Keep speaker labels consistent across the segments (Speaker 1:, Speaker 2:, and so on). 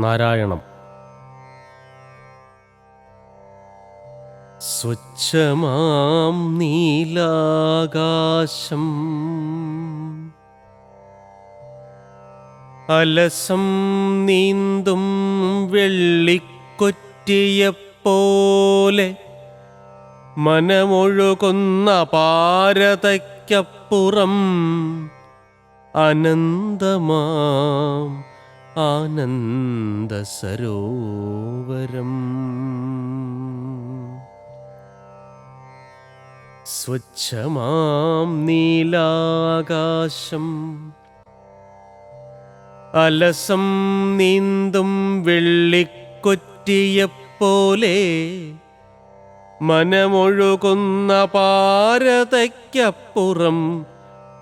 Speaker 1: നാരായണം. സ്വച്ഛമാം നീലാകാശം. അലസം നീന്തും വെള്ളിക്കൊറ്റിയെപ്പോലെ മനമൊഴുകുന്ന പാരതയ്ക്കപ്പുറം അനന്തമാം ആനന്ദ സരോവരം. സ്വച്ഛമാം നീലാകാശം. അലസം നീന്തും വെള്ളിക്കൊറ്റിയെപ്പോലെ മനമൊഴുകുന്ന പാരതയ്ക്കപ്പുറം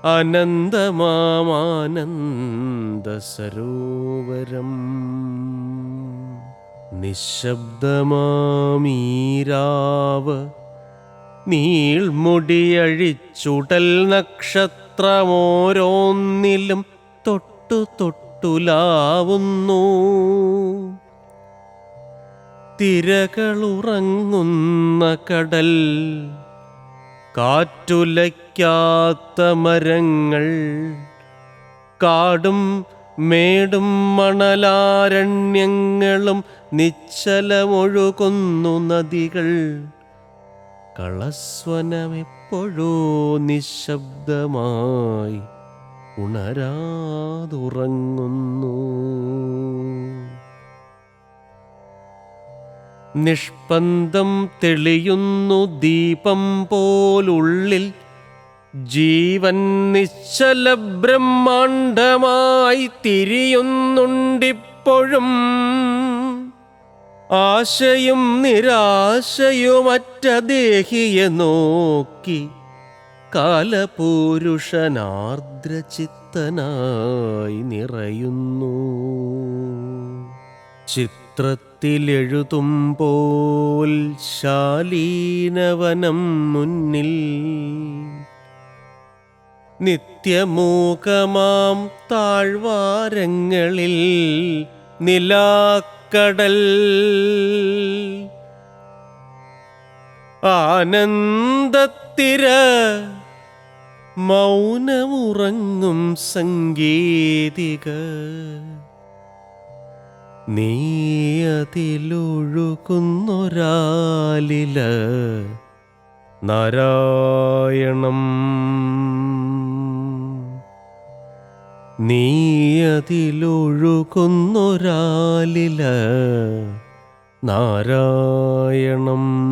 Speaker 1: അനന്തമാമാനന്ദ സരോവരം നിശബ്ദമാമീരാവ്. നീൾമുടിയഴിച്ചുടൽ നക്ഷത്രമോരോന്നിലും തൊട്ടു തൊട്ടുലാവുന്നു. തിരകളുറങ്ങുന്ന കടൽ കാറ്റുലയ്ക്കാത്ത മരങ്ങൾ കാടും മേടും മണലാരണ്യങ്ങളും നിശ്ചലമൊഴുകുന്നു നദികൾ. കളസ്വനമെപ്പോഴോ നിശബ്ദമായി ഉണരാതുറങ്ങുന്നു. നിഷ്പന്ദം തെളിയുന്നു ദീപം പോലുള്ളിൽ. ജീവൻ നിശ്ചല ബ്രഹ്മാണ്ഡമായി തിരിയുന്നുണ്ടിപ്പോഴും. ആശയും നിരാശയുമറ്റ ദേഹിയെ നോക്കി കാലപൂരുഷനാർദ്രചിത്തനായി നിറയുന്നു. ചിത്രത്തിലെഴുതുമ്പോൾ ശാലീനവനം മുന്നിൽ. നിത്യമൂകമാം താഴ്വാരങ്ങളിൽ നിലാക്കടൽ. ആനന്ദത്തിര മൗനമുറങ്ങും സംഗീതിക നീ അതിലൊഴുകുന്നൊരാലില നാരായണം. നീയതിലൊഴുകുന്നൊരാലില നാരായണം.